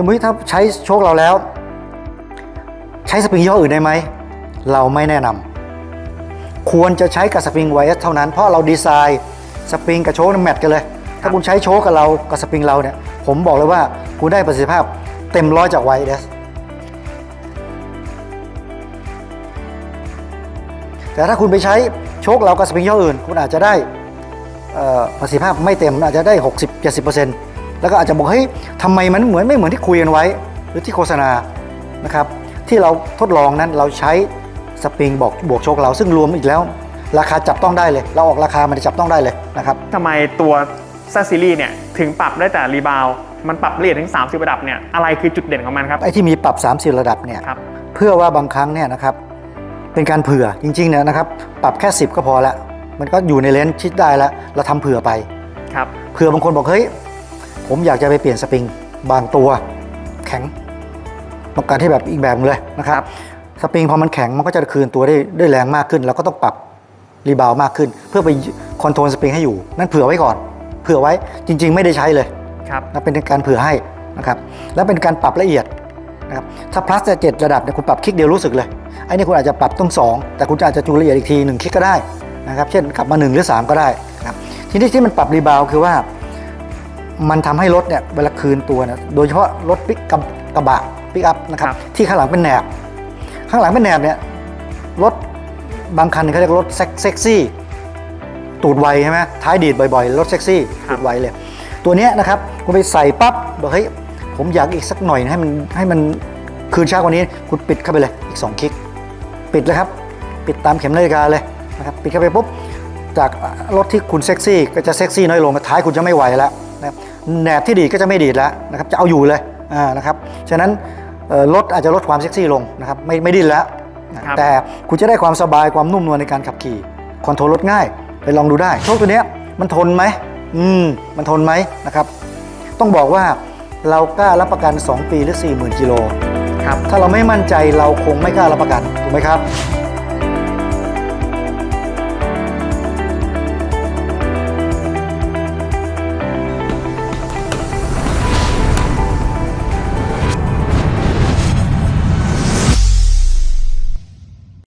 สมมติถ้าใช้โชคเราแล้ว ใช้สปริงยี่ห้ออื่นได้ไหม เราไม่แนะนำควรจะใช้กับสปริงไวเอสเท่านั้น เพราะเราดีไซน์สปริงกับโชคแมทกันเลย ถ้าคุณใช้โชคกับเรากับสปริงเราเนี่ย ผมบอกเลยว่าคุณได้ประสิทธิภาพเต็มร้อยจากไวเอสแต่ถ้าคุณไปใช้โชคเรากับสปริงยี่ห้ออื่น คุณอาจจะได้ประสิทธิภาพไม่เต็มอาจจะได้ 60-70% แล้วก็อาจจะบอกเฮ้ยทำไมมันเหมือนไม่เหมือนที่คุยกันไว้ หรือที่โฆษณานะครับที่เราทดลองนั้นเราใช้สปริงบอกบวกโชคเราซึ่งรวมอีกแล้ว ราคาจับต้องได้เลย เราออกราคามันจะจับต้องได้เลยนะครับทำไมตัวซาซิลี่เนี่ยถึงปรับได้แต่รีบาวด์มันปรับละเอียดถึง 30 ระดับเนี่ยอะไรคือจุดเด่นของมันครับไอ้ที่มีปรับ 30 ระดับเนี่ยครับเพื่อว่าบางครั้งเนี่ยนะครับเป็นการเผื่อจริงๆเนี่ยนะครับปรับแค่ 10 ก็พอละมันก็อยู่ในเลนส์ชิดได้แล้วเราทำเผื่อไปครับเผื่อบางคนบอกเฮ้ย ผมอยากจะไปเปลี่ยนสปริงบางตัวแข็งต้องการที่แบบอีกแบบนึงเลยนะครับ สปริงพอมันแข็งมันก็จะคืนตัวได้ได้แรงมากขึ้น เราก็ต้องปรับรีบาวมากขึ้น เพื่อไปคอนโทรลสปริงให้อยู่ นั่นเผื่อไว้ก่อน เผื่อไว้จริง ๆ ไม่ได้ใช้เลยครับนะเป็นการเผื่อให้นะครับแล้วเป็นการปรับละเอียดนะครับถ้า plus จะเจ็ดระดับเนี่ยคุณปรับคลิกเดียวรู้สึกเลยไอ้นี่คุณอาจจะปรับต้องสองแต่คุณจะอาจจะจูนละเอียดอีกทีหนึ่งคลิกก็ได้นะครับเช่นกลับมา 1 หรือ 3 ก็ได้นะครับทีนี้ที่มันปรับรีบาวคือว่า มันทำให้รถเนี่ยเวลาคืนตัวเนี่ยโดยเฉพาะรถปิกกับกระบะปิกอัพนะครับครับที่ข้างหลังเป็นแหนบ ข้างหลังเป็นแหนบเนี่ยรถบางคันเขาเรียกรถเซ็กเซ็กซี่ ตูดไวใช่ไหมท้ายดีดบ่อยๆ รถเซ็กซี่ตูดไวเลย ตัวเนี้ยนะครับคุณไปใส่ปั๊บบอกเฮ้ยผมอยากอีกสักหน่อยนะให้มันให้มันคืนช้ากว่านี้ คุณปิดเข้าไปเลยอีก 2 คลิก ปิดเลยครับ ปิดตามเข็มนาฬิกาเลยนะครับปิดเข้าไปปุ๊บจากรถที่คุณเซ็กซี่ก็จะเซ็กซี่น้อยลงท้ายคุณจะไม่ไหวแล้วนะครับ แหนบที่ดีดก็จะไม่ดีดแล้วนะครับจะเอาอยู่เลยอ่านะครับฉะนั้นเอ่อรถอาจจะลดความเซ็กซี่ลงนะครับไม่ไม่ดิ้นแล้วนะครับแต่คุณจะได้ความสบายความนุ่มนวลในการขับขี่คอนโทรลรถง่ายไปลองดูได้โชคตัวเนี้ยมันทนไหมอืมมันทนไหมนะครับ ต้องบอกว่าเรากล้ารับประกัน 2 ปีหรือ 40,000กิโลครับถ้าเราไม่มั่นใจเราคงไม่กล้ารับประกันถูกไหมครับ